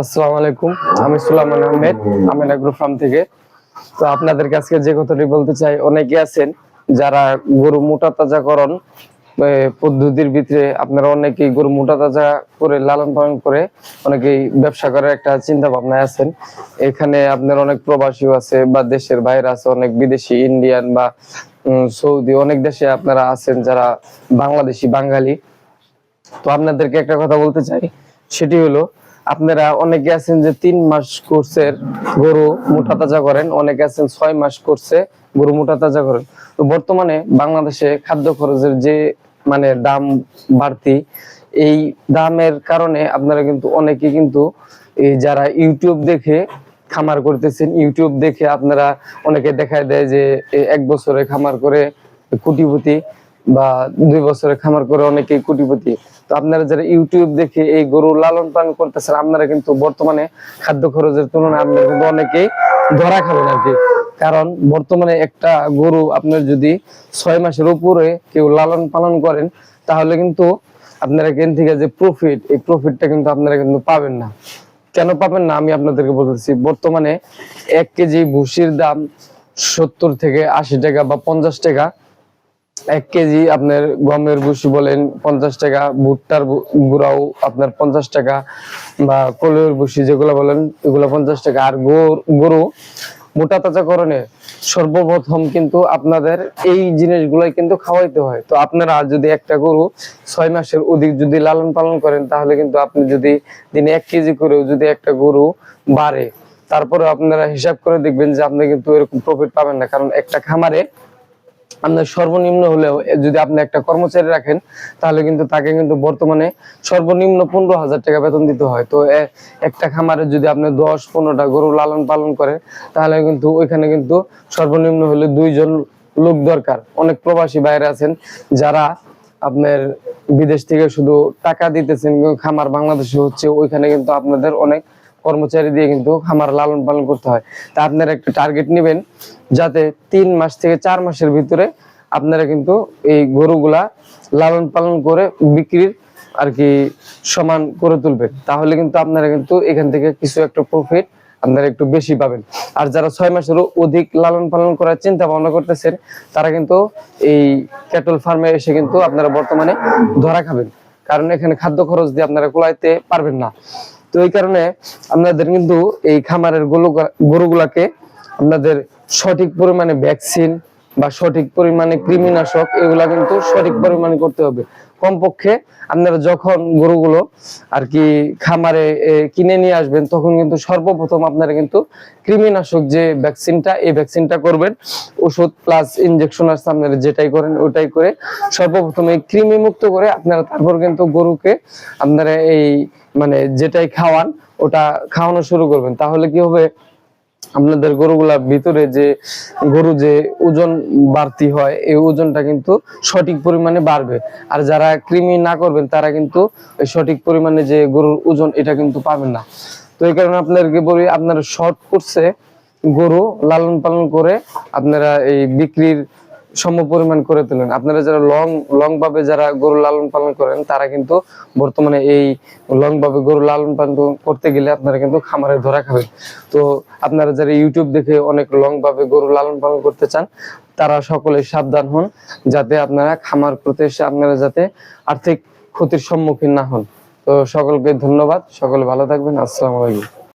আসসালামু আলাইকুম। আমি সুলাইমান আহমেদ আমিন আগ্রো ফার্ম থেকে। তো আপনাদের কাছে যে কথাটি বলতে চাই, অনেকে আছেন যারা গরু মোটা তাজাকরণ পদ্ধতির ভিতরে আপনারা অনেকেই গরু মোটা তাজা করে, লালন পালন করে অনেকেই ব্যবসা করার একটা চিন্তা ভাবনায় আছেন। এখানে আপনার অনেক প্রবাসীও আছে বা দেশের বাইরে আছে, অনেক বিদেশি, ইন্ডিয়ান বা সৌদি, অনেক দেশে আপনারা আছেন যারা বাংলাদেশি, বাঙালি। তো আপনাদেরকে একটা কথা বলতে চাই, সেটি হলো আপনারা অনেকে আছেন যে তিন মাস কোর্সের গরু মোটা তাজা করেন, অনেকে আছেন ছয় মাস কোর্সে গরু মোটা তাজা করেন। তো বর্তমানে বাংলাদেশে খাদ্য খরচের যে মানে দাম বাড়তি, এই দামের কারণে আপনারা কিন্তু অনেকে কিন্তু যারা ইউটিউব দেখে খামার করতেছেন, ইউটিউব দেখে আপনারা অনেকে দেখায় দেয় যে এক বছরে খামার করে কোটিপতি। বা দুই বছরে খামার করে অনেকেই কোটিপতি। তো আপনারা যারা ইউটিউব দেখে এই গরু লালন পালন করতেছেন, আপনারা কিন্তু বর্তমানে খাদ্য খরচের তুলনায় আপনারা কিন্তু অনেকেই ধরা খাবেন আর কি কারণ বর্তমানে একটা গরু আপনার যদি ছয় মাসের উপরে কেউ লালন পালন করেন, তাহলে কিন্তু আপনারা এখান থেকে যে প্রফিট এই প্রফিটটা কিন্তু আপনারা কিন্তু পাবেন না। কেন পাবেন না? আমি আপনাদেরকে বলতেছি, বর্তমানে এক কেজি ভুসির দাম সত্তর থেকে আশি টাকা বা পঞ্চাশ টাকা। এক কেজি আপনার গমের ভুসি বলেন, পঞ্চাশ টাকা, ভুট্টার গুঁড়াও আপনার পঞ্চাশ টাকা, বা কলের ভুসি যেগুলো বলেন, এগুলো পঞ্চাশ টাকা। আর গরু মোটা তাজাকরণে সর্বপ্রথম কিন্তু আপনাদের এই জিনিসগুলাই কিন্তু খাওয়াইতে হয়। তো আপনারা যদি একটা গরু ছয় মাসের অধিক যদি লালন পালন করেন, তাহলে কিন্তু আপনি যদি দিনে এক কেজি করেও যদি একটা গরু বাড়ে তারপরে আপনারা হিসাব করে দেখবেন যে আপনি কিন্তু এরকম প্রফিট পাবেন না। কারণ একটা খামারে আপনার সর্বনিম্ন হলেও যদি আপনি একটা কর্মচারী রাখেন, তাহলে কিন্তু তাকে কিন্তু বর্তমানে সর্বনিম্ন পনেরো হাজার টাকা বেতন দিতে হয়। তো একটা খামারে যদি আপনি দশ পনেরোটা গরু লালন পালন করে তাহলে কিন্তু ওইখানে কিন্তু সর্বনিম্ন হলে দুইজন লোক দরকার। অনেক প্রবাসী বাইরে আছেন, যারা আপনার বিদেশ থেকে শুধু টাকা দিতেছেন, খামার বাংলাদেশে হচ্ছে, ওইখানে কিন্তু আপনাদের অনেক কর্মচারী দিয়ে কিন্তু খামার লালন পালন করতে হয়। তা আপনারা একটা টার্গেট নেবেন যাতে তিন মাস থেকে চার মাসের ভিতরে আপনারা কিন্তু এই গরুগুলা লালন পালন করে বিক্রির আর কি সমান করে তুলবেন। তাহলে কিন্তু আপনারা কিন্তু এখান থেকে কিছু একটা প্রফিট আপনারা একটু বেশি পাবেন। আর যারা ছয় মাসেরও অধিক লালন পালন করার চিন্তা ভাবনা করতেছেন, তারা কিন্তু এই ক্যাটল ফার্মে এসে কিন্তু আপনারা বর্তমানে ধরা খাবেন। কারণ এখানে খাদ্য খরচ দিয়ে আপনারা কুলাইতে পারবেন না। তো এই কারণে আপনাদের কিন্তু এই খামারের গরু গরুগুলাকে আপনাদের সঠিক পরিমাণে ভ্যাকসিন বা সঠিক পরিমাণে কৃমিনাশক, এগুলা কিন্তু সঠিক পরিমাণে করতে হবে। কমপক্ষে আপনারা যখন গরুগুলো আর কি খামারে কিনে নিয়ে আসবেন, তখন কিন্তু সর্বপ্রথম আপনারা কিন্তু কৃমিনাশক যে ভ্যাকসিনটা, এই ভ্যাকসিনটা করবেন। ওষুধ প্লাস ইনজেকশন আছে, আপনারা যেটাই করেন, ওটাই করে সর্বপ্রথম এই কৃমি মুক্ত করে আপনারা তারপর কিন্তু গরুকে আপনারা এই মানে যেটাই খাওয়ান, ওটা খাওয়ানো শুরু করবেন। তাহলে কি হবে? আপনাদের গরুগুলার ভিতরে যে গরু যে ওজন বাড়তি হয়, এই ওজনটা কিন্তু সঠিক পরিমাণে বাড়বে। আর যারা কৃমি না করবেন, তারা কিন্তু সঠিক পরিমাণে যে গরুর ওজন, এটা কিন্তু পাবেন না। তো এই কারণে আপনাদেরকে বলি, আপনারা শর্ট করছে গরু লালন পালন করে আপনারা এই বিক্রির সম পরিমাণ করে তোলেন। আপনারা যারা লং লং ভাবে যারা গরু লালন পালন করেন, তারা কিন্তু বর্তমানে এই লং ভাবে গরু লালন পালন করতে গেলে আপনারা কিন্তু খামারে ধরা খাবেন। তো আপনারা যারা ইউটিউব দেখে অনেক লং ভাবে গরু লালন পালন করতে চান, তারা সকলে সাবধান হন, যাতে আপনারা খামার করতে এসে আপনারা যাতে আর্থিক ক্ষতির সম্মুখীন না হন। তো সকলকে ধন্যবাদ, সকলে ভালো থাকবেন, আসসালামু আলাইকুম।